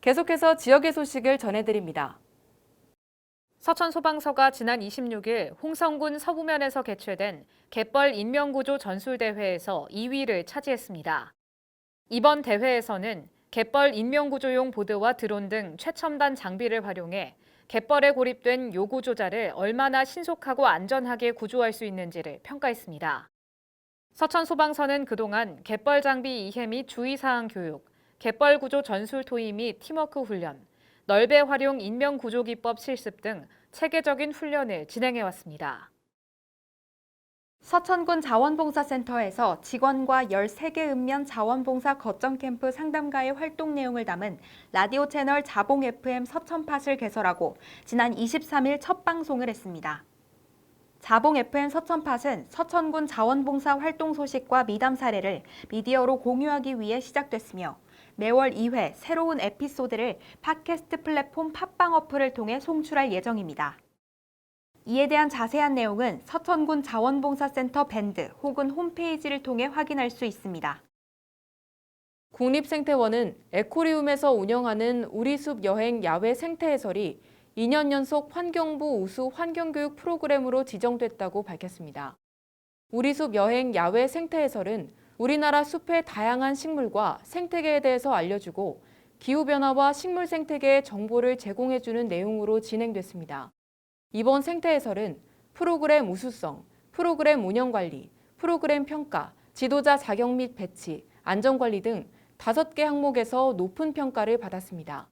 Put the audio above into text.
계속해서 지역의 소식을 전해드립니다. 서천소방서가 지난 26일 홍성군 서부면에서 개최된 갯벌 인명구조 전술대회에서 2위를 차지했습니다. 이번 대회에서는 갯벌 인명구조용 보드와 드론 등 최첨단 장비를 활용해 갯벌에 고립된 요구조자를 얼마나 신속하고 안전하게 구조할 수 있는지를 평가했습니다. 서천소방서는 그동안 갯벌 장비 이해 및 주의사항 교육, 갯벌 구조 전술 토의 및 팀워크 훈련, 널배 활용 인명 구조 기법 실습 등 체계적인 훈련을 진행해 왔습니다. 서천군 자원봉사센터에서 직원과 13개 읍면 자원봉사 거점 캠프 상담가의 활동 내용을 담은 라디오 채널 자봉 FM 서천팟을 개설하고 지난 23일 첫 방송을 했습니다. 자봉 FM 서천팟은 서천군 자원봉사 활동 소식과 미담 사례를 미디어로 공유하기 위해 시작됐으며 매월 2회 새로운 에피소드를 팟캐스트 플랫폼 팟빵 어플을 통해 송출할 예정입니다. 이에 대한 자세한 내용은 서천군 자원봉사센터 밴드 혹은 홈페이지를 통해 확인할 수 있습니다. 국립생태원은 에코리움에서 운영하는 우리숲 여행 야외 생태 해설이 2년 연속 환경부 우수 환경교육 프로그램으로 지정됐다고 밝혔습니다. 우리숲 여행 야외 생태 해설은 우리나라 숲의 다양한 식물과 생태계에 대해서 알려주고 기후변화와 식물 생태계의 정보를 제공해주는 내용으로 진행됐습니다. 이번 생태 해설은 프로그램 우수성, 프로그램 운영관리, 프로그램 평가, 지도자 자격 및 배치, 안전관리 등 다섯 개 항목에서 높은 평가를 받았습니다.